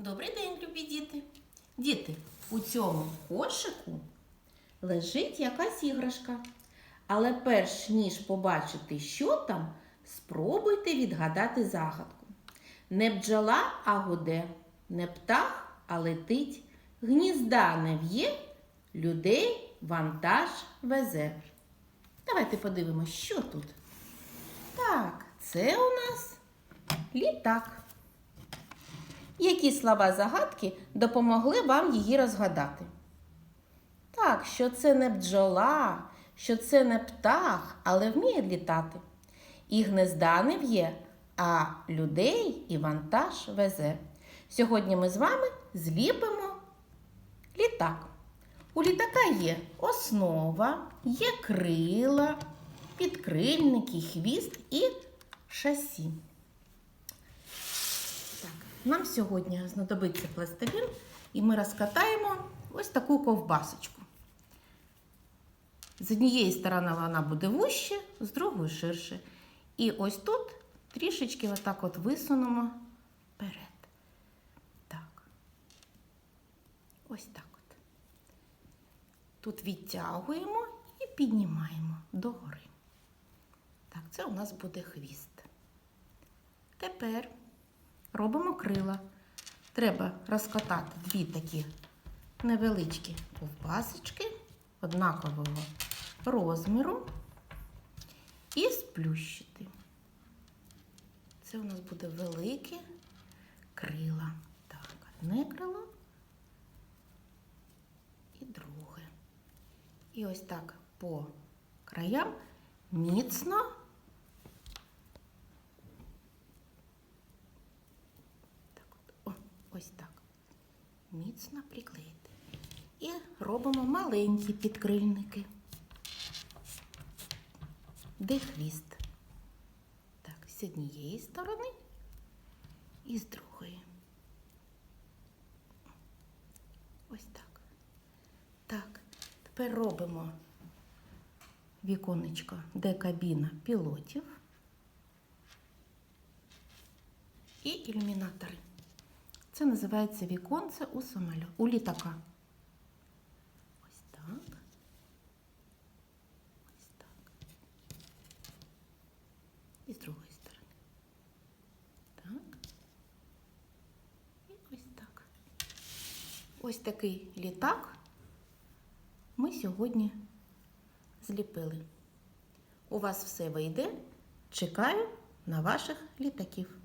Добрий день, любі діти. Діти, у цьому кошику лежить якась іграшка. Але перш ніж побачити, що там, спробуйте відгадати загадку. Не бджола, а гуде, не птах, а летить, гнізда не в'є, людей вантаж везе. Давайте подивимось, що тут. Так, це у нас літак. Які слова загадки допомогли вам її розгадати? Так, що це не бджола, що це не птах, але вміє літати. І гнезда не в'є, а людей і вантаж везе. Сьогодні ми з вами зліпимо літак. У літака є основа, є крила, підкрильники, хвіст і шасі. Нам сьогодні знадобиться пластилін, і ми розкатаємо ось таку ковбасочку. З однієї сторони вона буде вужче, з другої ширше. І ось тут трішечки отак от висунемо вперед. Так. Ось так от. Тут відтягуємо і піднімаємо догори. Так, це у нас буде хвіст. Тепер робимо крила. Треба розкатати дві такі невеличкі ковбасочки однакового розміру і сплющити. Це у нас буде велике крила. Так, одне крило і друге. І ось так по краям міцно Так от, о, ось так. Міцно приклеїти. І робимо маленькі підкрильники. Де хвіст? Так, з однієї сторони і з другої. Ось так. Так, тепер робимо віконечко, де кабіна пілотів і ілюмінатори. Це називається віконце у самолю, у літака. Ось так. Ось так. І з другої сторони. Так. І ось так. Ось такий літак ми сьогодні зліпили. У вас все вийде. Чекаю на ваших літаків.